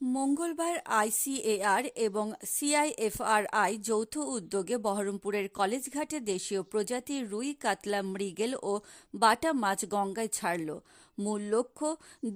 মঙ্গলবার আইসিএআর এবং সিআইএফআরআই যৌথ উদ্যোগে বহরমপুরের কলেজঘাটে দেশীয় প্রজাতির রুই, কাতলা, মৃগেল ও বাটা মাছ গঙ্গায় ছাড়ল। মূল লক্ষ্য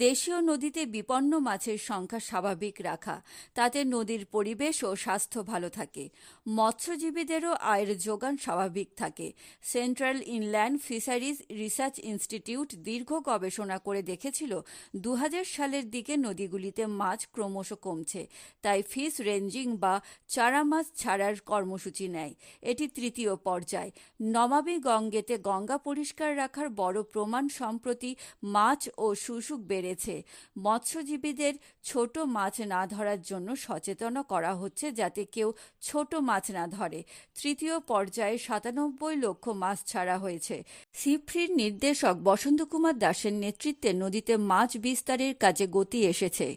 দেশীয় নদীতে বিপন্ন মাছের সংখ্যা স্বাভাবিক রাখা। তাতে নদীর পরিবেশ ও স্বাস্থ্য ভালো থাকে। মৎস্যজীবীদেরও আয়ের যোগান স্বাভাবিক থাকে। Central Inland Fisheries Research Institute দীর্ঘ গবেষণা করে দেখেছিল দু হাজার সালের দিকে নদীগুলিতে মাছ ক্রমশ কমছে, তাই ফিশ রেঞ্জিং বা চারা মাছ ছাড়ার কর্মসূচি নেয়। এটি তৃতীয় পর্যায়। নমামি গঙ্গেতে গঙ্গা পরিষ্কার রাখার বড় প্রমাণ সম্প্রতি মাছ ও শুশুক বেড়েছে। মৎস্যজীবীদের ছোট মাছ না ধরার জন্য সচেতন করা হচ্ছে যাতে কেউ ছোট মাছ না ধরে। তৃতীয় পর্যায়ে সাতানব্বই লক্ষ মাছ ছাড়া হয়েছে। সিফ্রির নির্দেশক বসন্ত কুমার দাসের নেতৃত্বে নদীতে মাছ বিস্তারের কাজে গতি এসেছে।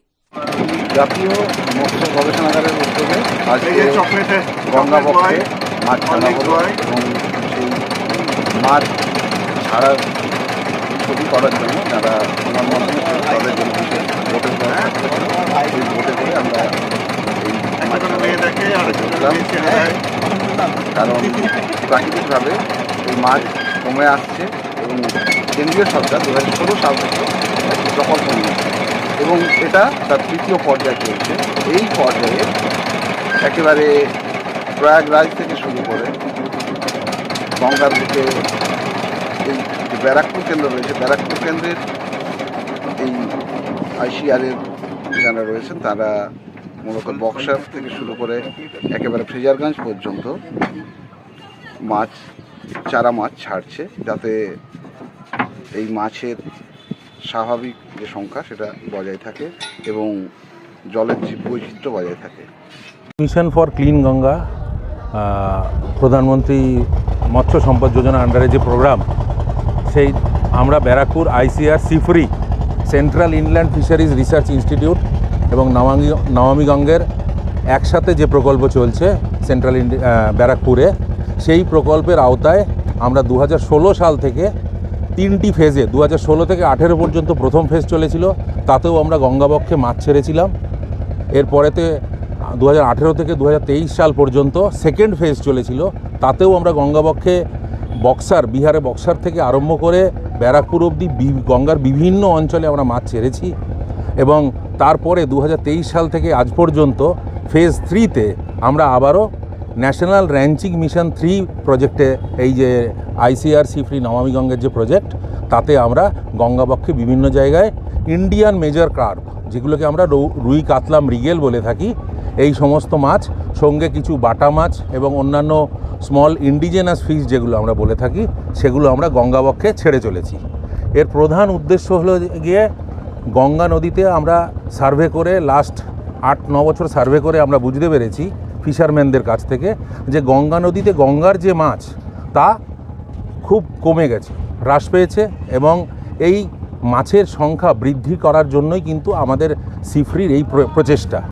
জাতীয় মৎস্য গবেষণাগারের উদ্যোগে আজকে মাছ ছাড়া হলো। এবং সেই মাছ ছাড়ার ছবি করার জন্য যারা আমার মনে হয় তাদের জন্য দরকার সেই ভোটে করে আমরা দেয়। কারণ প্রাকৃতিকভাবে এই মাছ কমে আসছে এবং কেন্দ্রীয় সরকার দু হাজার ষোলো সাল থেকে একটি প্রকল্প নিয়েছে এবং এটা তার তৃতীয় পর্যায়ে চলছে এই পর্যায়ে একেবারে প্রয়াগরাজ থেকে শুরু করে গঙ্গার যে ব্যারাকপুর কেন্দ্র রয়েছে। ব্যারাকপুর কেন্দ্রের এই আইসিআরের যারা রয়েছেন, তারা মূলত বক্সার থেকে শুরু করে একেবারে ফ্রিজারগঞ্জ পর্যন্ত মাছ, চারা মাছ ছাড়ছে, যাতে এই মাছের স্বাভাবিক যে সংখ্যা, সেটা বজায় থাকে এবং জলের যে বৈচিত্র্য বজায় থাকে। মিশন ফর ক্লিন গঙ্গা প্রধানমন্ত্রী মৎস্য সম্পদ যোজনা আন্ডারে যে প্রোগ্রাম সেই আমরা Barrackpore ICAR CIFRI Central Inland Fisheries Research Institute এবং নমামি নমামি গঙ্গের একসাথে যে প্রকল্প চলছে সেন্ট্রাল ব্যারাকপুরে, সেই প্রকল্পের আওতায় আমরা দু হাজার ষোলো সাল থেকে তিনটি ফেজে দু থেকে আঠেরো পর্যন্ত প্রথম ফেজ চলেছিল, তাতেও আমরা গঙ্গাবক্ষে মাছ ছেড়েছিলাম। এরপরেতে দু হাজার আঠেরো থেকে দু হাজার তেইশ সাল পর্যন্ত সেকেন্ড ফেজ চলেছিল, তাতেও আমরা গঙ্গাবক্ষে বক্সার, বিহারে বক্সার থেকে আরম্ভ করে ব্যারাকপুর অবধি গঙ্গার বিভিন্ন অঞ্চলে আমরা মাছ ছেড়েছি এবং তারপরে দু হাজার তেইশ সাল থেকে আজ পর্যন্ত ফেজ থ্রিতে আমরা আবারও ন্যাশনাল র্যাঞ্চিং মিশন থ্রি প্রজেক্টে এই যে আইসিআরসি ফ্রি নমামি গঙ্গের যে প্রজেক্ট তাতে আমরা গঙ্গাবক্ষে বিভিন্ন জায়গায় ইন্ডিয়ান মেজর কার্প যেগুলোকে আমরা রুই কাতলা মৃগেল বলে থাকি এই সমস্ত মাছ, সঙ্গে কিছু বাটা মাছ এবং অন্যান্য স্মল ইন্ডিজেনাস ফিশ যেগুলো আমরা বলে থাকি, সেগুলো আমরা গঙ্গাবক্ষে ছেড়ে চলেছি। এর প্রধান উদ্দেশ্য হলো গিয়ে গঙ্গা নদীতে আমরা সার্ভে করে লাস্ট আট, ন বছর সার্ভে করে আমরা বুঝতে পেরেছি ফিশারম্যানদের কাছ থেকে যে গঙ্গা নদীতে গঙ্গার যে মাছ, তা খুব কমে গেছে, হ্রাস পেয়েছে এবং এই মাছের সংখ্যা বৃদ্ধি করার জন্যই কিন্তু আমাদের সিফরির এই প্র- প্রচেষ্টা।